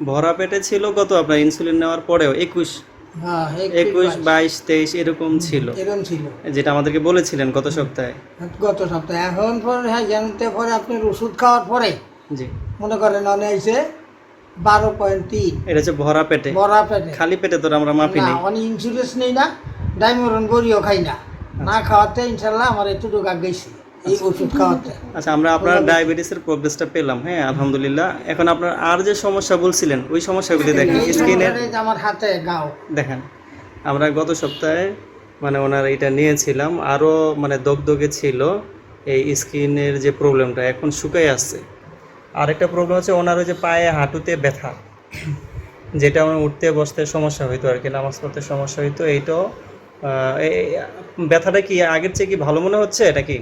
ভরা পেটে ছিল কত? আপনার ইনসুলিন নেওয়ার পরেও একুশ? হ্যাঁ একুশ বাইশ। তেইশ এরকম ছিল। এরকম ছিল। যেটা আমাদেরকে বলেছিলেন গত সপ্তাহে। গত সপ্তাহে। এখন পরে হ্যাঁ জানতে পরে আপনার ওষুধ খাওয়ার পরে জি। মনে করেন অনেক হয়েছে বারো পয়েন্ট তিন। এটা হচ্ছে ভরা পেটে। বড়া পেটে। খালি পেটে তো আমরা মাপি না নেই। অনেক ইন্স্যুরেন্স নেই না ডাইমরন বড়িও খাই না। না খাওয়াতে ইনশাল্লাহ আমার একটু রোগা গেছে। এই ওষুধ খাওয়াতে। আচ্ছা আমরা আপনার ডায়াবেটিসের প্রোগ্রেসটা পেলাম হ্যাঁ আলহামদুলিল্লাহ। এখন আপনার আর যে সমস্যা বলছিলেন ওই সমস্যাগুলি দেখেন। স্কিনের আমার হাতে গাও। দেখেন আমরা গত সপ্তাহে মানে ওনার এটা নিয়েছিলাম আরও মানে দগদগে ছিল এই স্কিনের যে প্রবলেমটা এখন শুকাই আসছে। আরেকটা প্রবলেম হচ্ছে ওনার ওই যে পায়ে হাঁটুতে ব্যথা যেটা আমার উঠতে বসতে সমস্যা হইতো আর কি নামাজ পড়তে সমস্যা হইতো এইটাও ব্যথাটা কি আগের চেয়ে কি ভালো মনে হচ্ছে এটা কি?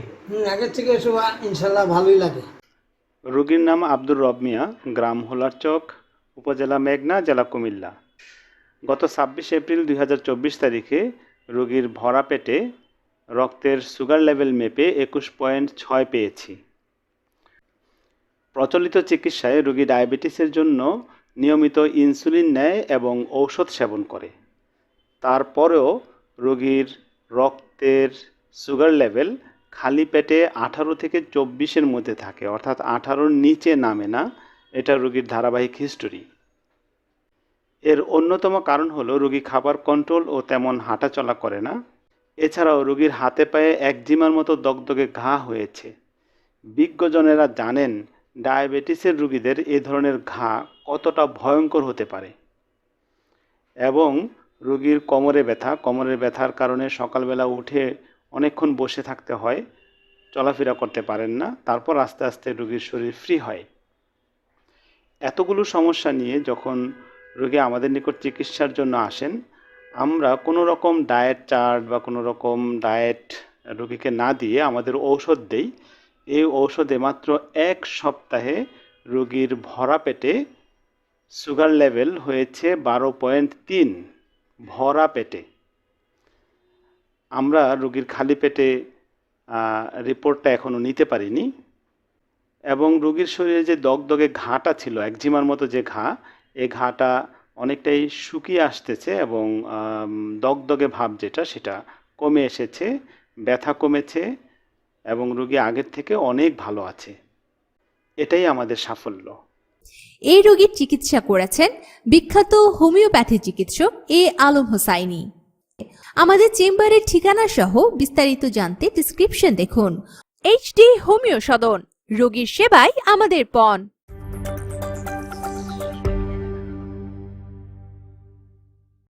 আগের থেকে এসব ইনশাল্লাহ ভালোই লাগে। রোগীর নাম আব্দুর রব মিয়া গ্রাম হোলারচক উপজেলা মেঘনা জেলা কুমিল্লা। গত ছাব্বিশ এপ্রিল দু হাজার চব্বিশ তারিখে রোগীর ভরা পেটে রক্তের সুগার লেভেল মেপে একুশ পয়েন্ট ছয় পেয়েছি। প্রচলিত চিকিৎসায় রোগী ডায়াবেটিসের জন্য নিয়মিত ইনসুলিন নেয় এবং ঔষধ সেবন করে। তারপরেও রোগীর রক্তের সুগার লেভেল খালি পেটে আঠারো থেকে চব্বিশের মধ্যে থাকে, অর্থাৎ আঠারোর নিচে নামে না, এটা রোগীর ধারাবাহিক হিস্টোরি এর অন্যতম কারণ হলো রোগী খাবার কন্ট্রোল ও তেমন হাঁটাচলা করে না। এছাড়াও রোগীর হাতে পায়ে একজিমার মতো দগদগে ঘা হয়েছে। বিজ্ঞজনেরা জানেন ডায়াবেটিসের রোগীদের এ ধরনের ঘা কতটা ভয়ঙ্কর হতে পারে। এবং রোগীর কোমরে ব্যথা। কোমরের ব্যথার কারণে সকালবেলা উঠে অনেকক্ষণ বসে থাকতে হয়, চলাফেরা করতে পারেন না, তারপর আস্তে আস্তে রোগীর শরীর ফ্রি হয়। এতগুলো সমস্যা নিয়ে যখন রোগী আমাদের নিকট চিকিৎসার জন্য আসেন, আমরা কোনো রকম ডায়েট চার্ট বা কোনো রকম ডায়েট রোগীকে না দিয়ে আমাদের ঔষধ দেই। এই ঔষধে মাত্র এক সপ্তাহে রোগীর ভরা পেটে সুগার লেভেল হয়েছে বারো পয়েন্ট তিন। ভরা পেটে। আমরা রোগীর খালি পেটে রিপোর্টটা এখনও নিতে পারিনি এবং রোগীর শরীরে যে দগদগে ঘাটা ছিল একজিমার মতো যে ঘা এই ঘাটা অনেকটাই শুকিয়ে আসতেছে এবং দগদগে ভাব যেটা, সেটা কমে এসেছে, ব্যথা কমেছে এবং রোগী আগের থেকে অনেক ভালো আছে। এটাই আমাদের সাফল্য। এই রোগীর চিকিৎসা করেছেন বিখ্যাত হোমিওপ্যাথি চিকিৎসক এ আলম হোসাইনি। আমাদের চেম্বারের ঠিকানা সহ বিস্তারিত জানতে ডিসক্রিপশন দেখুন। এইচডি হোমিও সদন, রোগীর সেবাই আমাদের পণ।